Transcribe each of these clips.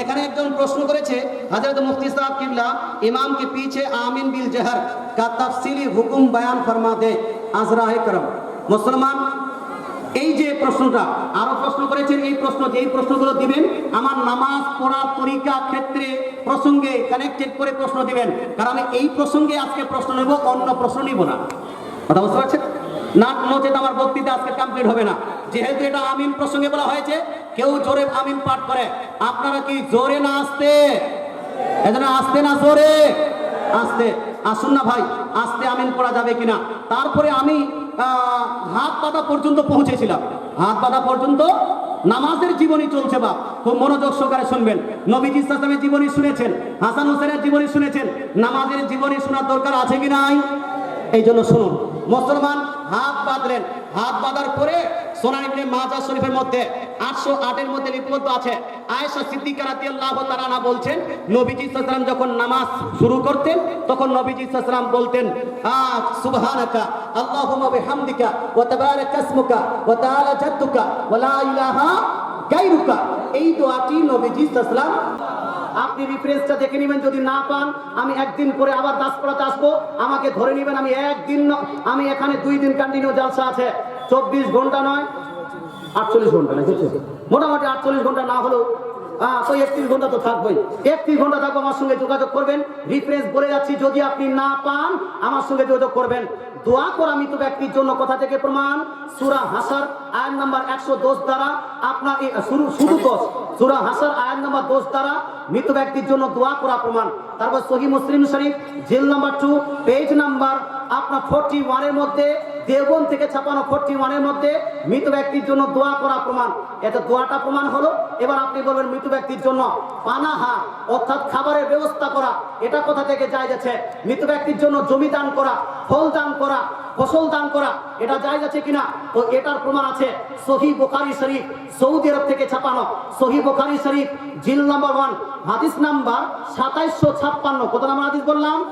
এখানে একজন প্রশ্ন করেছে হজরত মুফতি সাহেব কিবলা, ইমামকে পিছে আমিন বিল জহর কা তফসিলি হুকুম বয়ান ফরমা দে আজরাহে করম। মুসলমান, এই যে প্রশ্নটা, আরও প্রশ্ন করেছেন, এই প্রশ্ন যে এই প্রশ্নগুলো দিবেন, আমার নামাজ পড়ার তরিকা, ক্ষেত্রে, প্রসঙ্গে কানেক্টেড করে প্রশ্ন দিবেন, কারণ এই প্রসঙ্গে আজকে প্রশ্ন নেব, অন্য প্রশ্ন নিব না। কথা বুঝতে পারছেন? না, নচেত আমার বক্তৃতা আজকে কমপ্লিট হবে না। যেহেতু এটা আমিন প্রসঙ্গে বলা হয়েছে কেউ জোরে আমিন পাঠ করে। আপনারা কি জোরে না আসতে? এজন্য আসতে না জোরে? আসতে। আসুন না ভাই, আসতে আমিন পড়া যাবে কিনা? তারপরে আমি হাত পাতা পর্যন্ত পৌঁছেছিলাম। হাত পাতা পর্যন্ত নামাজের জীবনী চলছে বা খুব মনোযোগ সহকারে শুনবেন। নবীজি ইসলামের জীবনী শুনেছেন, হাসান হোসেনের জীবনী শুনেছেন। নামাজের জীবনী শোনার দরকার আছে কি নাই? এই জন্য শুনুন। মুসলমান হাত বাঁধলেন। হাত বাঁধার পরে সোনার ইবনে মাজা শরীফের মধ্যে আটশো আটের মধ্যে লিপিবদ্ধ আছে। আয়েশা সিদ্দিকা রাদিয়াল্লাহু তাআলা আনহা বলছেন, নবীজি সাল্লাল্লাহু যখন নামাজ শুরু করতেন, তখন নবীজি ওয়াসাল্লাম বলতেন আ সুবহানাকা, আল্লাহুম্মা বিহামদিকা, ওয়া তাবারাকা ইসমুকা, ওয়া তাআলা জাদ্দুকা, ওয়া লা ইলাহা গায়রুকা। এই দোয়াটি নবীজি ওয়াসাল্লাম আপনি রিফারেন্সটা দেখে নেবেন, যদি না পান, আমি একদিন পরে আবার দাস পড়াতে আসব, আমাকে ধরে নেবেন, আমি একদিন আমি এখানে দুই দিন কন্টিনিউ জালসা আছে। চব্বিশ ঘণ্টা নয় আটচল্লিশ ঘণ্টা নাকি মোটামুটি আটচল্লিশ ঘণ্টা না হলেও হ্যাঁ তো একত্রিশ ঘণ্টা তো থাকবোই। একত্রিশ ঘণ্টা থাকব, আমার সঙ্গে যোগাযোগ করবেন। রিফ্রেন্স বলে যাচ্ছি, যদি আপনি না পান, আমার সঙ্গে যোগাযোগ করবেন। দোয়া করা মৃত ব্যক্তির জন্য কথা থেকে প্রমাণ। সুরা হাসার, আয়াত নাম্বার একশো দশ দ্বারা আপনার এই শুরু শুধু দশ সুরা হাসার আয়াত নাম্বার দশ দ্বারা মৃত ব্যক্তির জন্য দোয়া করা প্রমাণ। তারপর সহি মুসলিম শরীফ, jail number two page number আপনার ফোরটি ওয়ানের মধ্যে দেবন থেকে ছাপানো ফোরটি ওয়ানের মধ্যে মৃত ব্যক্তির জন্য দোয়া করা প্রমাণ। এটা দোয়াটা প্রমাণ হলো, এবার আপনি বলবেন মৃত ব্যক্তির জন্য পানাহা, অর্থাৎ খাবারের ব্যবস্থা করা। এটা কোথা থেকে যায় যাচ্ছে? মৃত ব্যক্তির জন্য জমি দান করা, ফল দান করা ফসল দান করা, এটা যায় আছে কিনা? তো এটার প্রমাণ আছে সহি বোখারি শরীফ, সৌদি আরব থেকে ছাপানো। সহি বোখারি শরীফ, জিল নাম্বার ওয়ান, হাদিস নাম্বার সাতাইশশো ছাপ্পান্ন। কত নাম্বার হাদিস বললাম?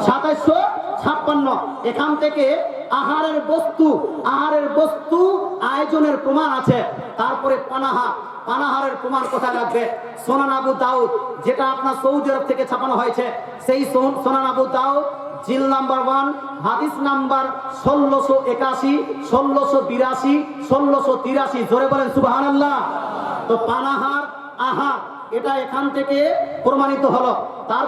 সাতাইশশো ছাপ্পান্ন। এখান থেকে আহারের বস্তু আহারের বস্তু আয়োজনের প্রমাণ আছে। তারপরে পানাহা, পানাহারের প্রমাণ কোথায় রাখবে সোনান আবু দাউদ, যেটা আপনার সৌদি আরব থেকে ছাপানো হয়েছে, সেই সোন- সোনান আবু দাউদ জিল নাম্বার ওয়ান, হাদিস নাম্বার ষোলোশো একাশি, ষোলোশো বিরাশি, ষোলোশো তিরাশি। জোরে বলেন সুবাহান আল্লাহ তো পানাহার, আহার, এটা এখান থেকে প্রমাণিত হলো। তার